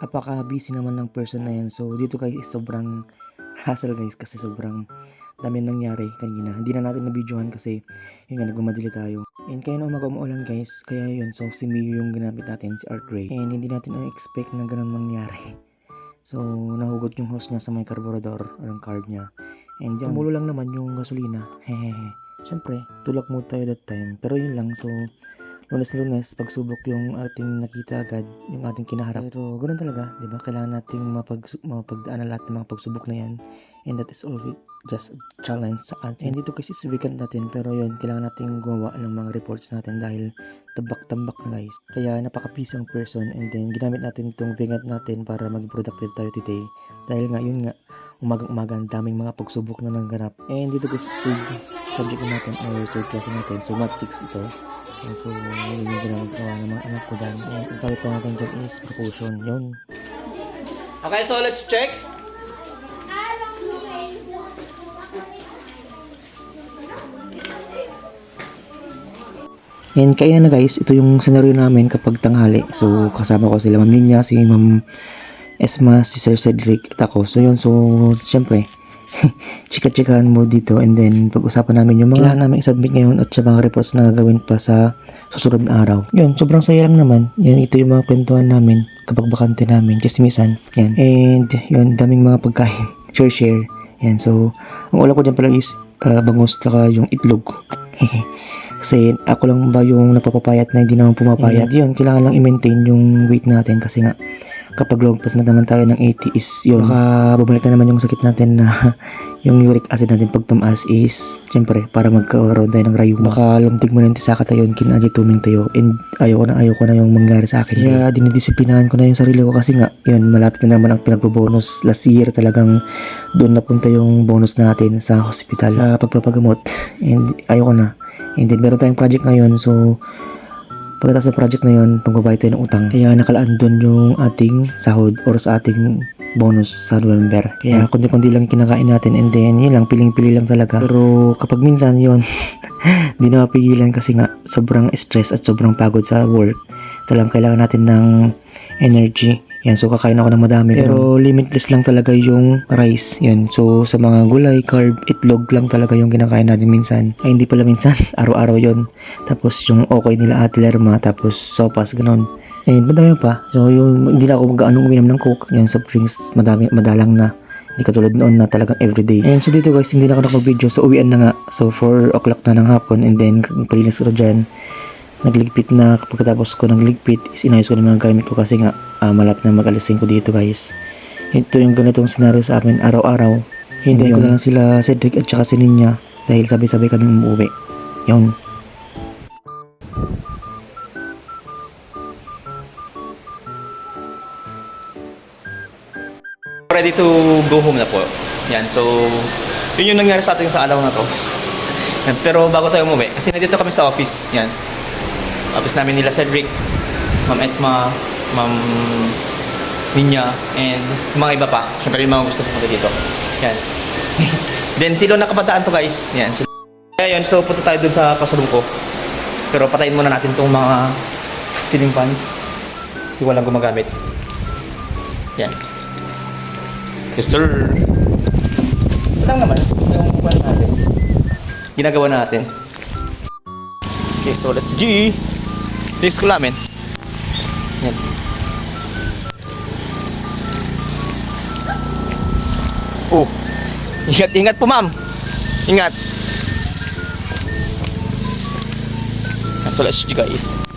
Napaka-busy naman ng person na yan. So, dito guys, sobrang hassle guys kasi sobrang dami nangyari kanina. Hindi na natin na-videohan kasi yun nga, nagmamadali tayo. And kaya na umaga umuulan guys, kaya yun, so si Miyu yung ginamit natin, si Art Ray. And hindi natin na-expect na ganun mangyari. So, nahugot yung hose niya sa may carburetor, ang carb niya. And yan, tumulo lang naman yung gasolina. Hehehe. Siyempre, tulak mo tayo that time. Pero yun lang, so, lunes na lunes, pagsubok yung ating nakita agad, yung ating kinaharap. Pero ganun talaga, di ba? Kailangan nating mapag, mapagdaanan lahat ng mga pagsubok na yan. And that is always just a challenge sa atin. And dito kasi is weekend natin, pero yun, kailangan nating gumawa ng mga reports natin dahil tabak-tambak na guys. Kaya napaka-peace ang person and then ginamit natin itong vegan natin para maging productive tayo today. Dahil nga, yun nga, umagang-umaga ang daming mga pagsubok na nangganap. And dito guys, third subject natin or third class natin. So, math 6 ito. So, yun yung ginagawa ng mga anak ko dyan. And ang tawag pa natin dyan is precaution. Yun. Okay, so let's check. And kaya na guys, ito yung scenario namin kapag tanghali. So, kasama ko sila Ma'am Linya, si Ma'am Esma, si Sir Cedric, at ako. So, yun. So, syempre, chika-chikahan mo dito and then pag-usapan namin yung mga kailangan namin i-submit ngayon at sa mga reports na gagawin pa sa susunod na araw. Yun, sobrang saya lang naman. Yan, ito yung mga kwentuhan namin kapag bakante namin, chismisan. Yan. And, yun, daming mga pagkain. Share-share. Yan, so, ang ulam ko dyan pala is uh, bangus tsaka yung itlog. Kasi ako lang ba yung napapapayat na hindi naman pumapayat. yun, kailangan lang i-maintain yung weight natin kasi nga kapag lagpas na naman tayo ng 80 is yun. Baka bumalik na naman yung sakit natin na yung uric acid natin pag tumaas is syempre para magkaroon tayo ng rayuma. Baka lumtig mo na yung tisaka tayo yun kinaji tuming tayo and ayoko na ayoko na yung mangyari sa akin. Kaya dinidisiplinahan ko na yung sarili ko kasi nga yun malapit na naman ang pinagbobonus last year talagang doon napunta yung bonus natin sa hospital sa pagpapagamot and ayoko na And then, meron tayong project ngayon. So, pagkatapos ng project na yun, pagbabayad tayo ng utang. Kaya nakalaan doon yung ating sahod or sa ating bonus sa November. Kaya kundi-kundi lang kinakain natin and then yun lang, piling-pili lang talaga. Pero kapag minsan yun, di na mapigilan kasi nga sobrang stress at sobrang pagod sa work. Talagang kailangan natin ng energy. Yan, so kakain ako ng madami. Pero limitless lang talaga yung rice. Yan, so sa mga gulay, carb, itlog lang talaga yung kinakain natin minsan. Ay, hindi pala minsan. Araw-araw yon Tapos yung okay nila ate Lerma, tapos sopas, ganon. And madami pa. So yung hindi na ako mag-anong uminom ng coke. Yung soft drinks, madami, madalang na. Hindi katulad noon na talagang everyday. And so dito guys, hindi na ako nakapag-video. So uwian na nga. So 4 o'clock na ng hapon and then palinis ko dyan nagligpit na pagkatapos ko nagligpit is inayos ko na mga gamit ko kasi nga uh, malapit na mag-alasing ko dito guys ito yung ganitong scenario sa amin araw-araw hindi ko na lang sila Cedric at saka si Ninya dahil sabay-sabay kami umuwi yun Ready to go home na po. Yan, so yun yung nangyari sa atin sa araw na to. Yan, pero bago tayo umuwi, kasi nandito kami sa office. Yan. Office namin nila Cedric, Ma'am Esma, Ma'am Ninya, and mga iba pa. Siyempre yung mga gusto pumunta dito. Yan. Then silo nakabataan to guys. Yan. Silo. Yun, so punta tayo dun sa pasalubong ko. Pero patayin muna natin tong mga ceiling fans. Kasi walang gumagamit. Yan. Yes, sir. Lang naman yung natin. Ginagawa natin. Okay, so let's G. Next ko namin. Yan. Oh. Ingat, ingat po, ma'am. Ingat. Let's G, guys.